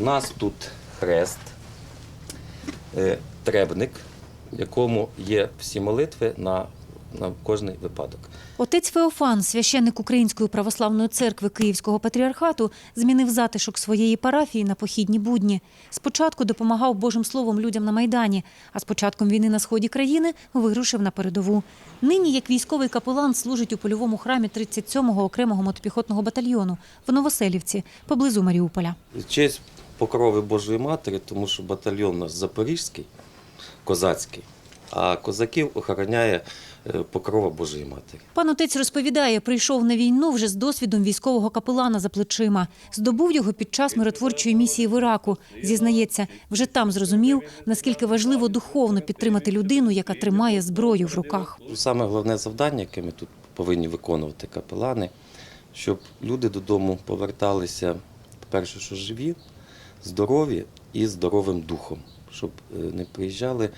У нас тут хрест, е, требник, в якому є всі молитви на, на кожний випадок. Отець Феофан, священник Української православної церкви Київського патріархату, змінив затишок своєї парафії на похідні будні. Спочатку допомагав Божим словом людям на майдані, а з початком війни на сході країни вирушив на передову. Нині, як військовий капелан, служить у польовому храмі 37-го окремого мотопіхотного батальйону в Новоселівці, поблизу Маріуполя. Честь покрови Божої Матері, тому що батальйон у нас запорізький, козацький, а козаків охороняє е, покрова Божої Матері. Пан отець розповідає, прийшов на війну вже з досвідом військового капелана за плечима. Здобув його під час миротворчої місії в Іраку. Зізнається, вже там зрозумів, наскільки важливо духовно підтримати людину, яка тримає зброю в руках. Саме головне завдання, яке ми тут повинні виконувати капелани, щоб люди додому поверталися, по-перше, що живі, здорові і здоровим духом, щоб е, не приїжджали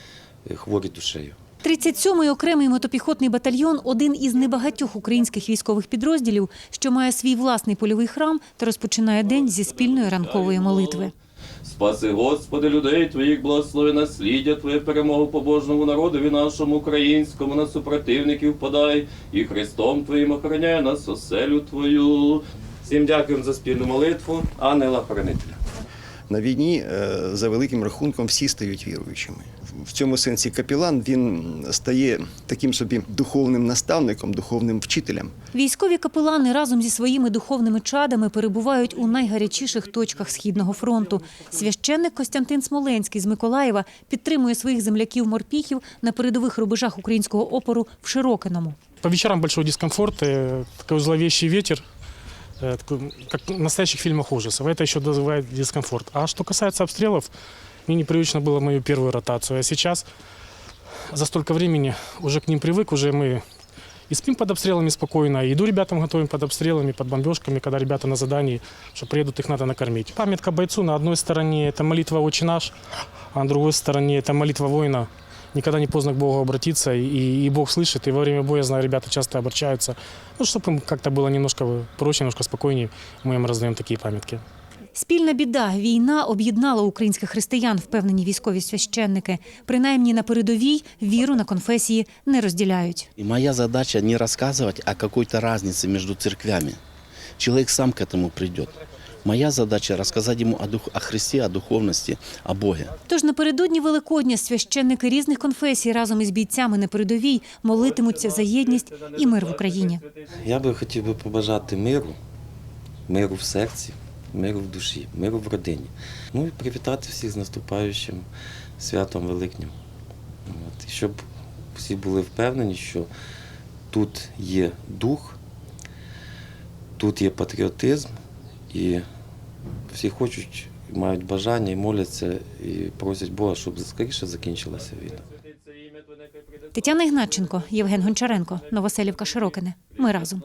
е, хворі душею. 37-й окремий мотопіхотний батальйон один із небагатьох українських військових підрозділів, що має свій власний польовий храм та розпочинає день зі спільної ранкової молитви. Спаси, Господи, людей Твоїх, благослови насліддя Твоє, перемогу побожному народові нашому українському, на супротивників подай, і Христом Твоїм охороняє нас оселю Твою. Всім дякуємо за спільну молитву. Ангела Хоронителя. На війні е, за великим рахунком всі стають віруючими. В цьому сенсі капілан він стає таким собі духовним наставником, духовним вчителем. Військові капелани разом зі своїми духовними чадами перебувають у найгарячіших точках східного фронту. Священник Костянтин Смоленський з Миколаєва підтримує своїх земляків-морпіхів на передових рубежах українського опору в Широкиному. По вечерам большой дискомфорт, э, такой зловещий такой, как в настоящих фильмах ужасов. Это еще вызывает дискомфорт. А что касается обстрелов, мне непривычно было мою первую ротацию. А сейчас за столько времени уже к ним привык, уже мы и спим под обстрелами спокойно, и еду ребятам готовим под обстрелами, под бомбежками, когда ребята на задании, что приедут, их надо накормить. Памятка бойцу на одной стороне это молитва «Отче наш», а на другой стороне это молитва воина. Никогда не поздно к Богу обратиться, и, и Бог слышит, и во время боя, знаю, ребята часто обращаются. Ну, чтобы им как-то было немножко проще, немножко спокойнее, мы им раздаем такие памятки. Спільна біда війна об'єднала українських християн, впевнені військові священники. Принаймні на передовій віру на конфесії не розділяють. И моя задача не рассказывать о какой-то разнице между церквями. Человек сам к этому придет. Моя задача рассказать ему о, дух, о Христе, о духовности, о Боге. Тож напередодні Великодня священники різних конфесій разом із бійцями на передовій молитимуться за єдність і мир в Україні. Я би хотів би побажати миру, миру в серці, миру в душі, миру в родині. Ну і привітати всіх з наступаючим святом Великнім. От, щоб всі були впевнені, що тут є дух, тут є патріотизм, і всі хочуть, мають бажання і моляться, і просять Бога, щоб скоріше закінчилася війна. Тетяна Ігнатченко, Євген Гончаренко, Новоселівка Широкине. Ми разом.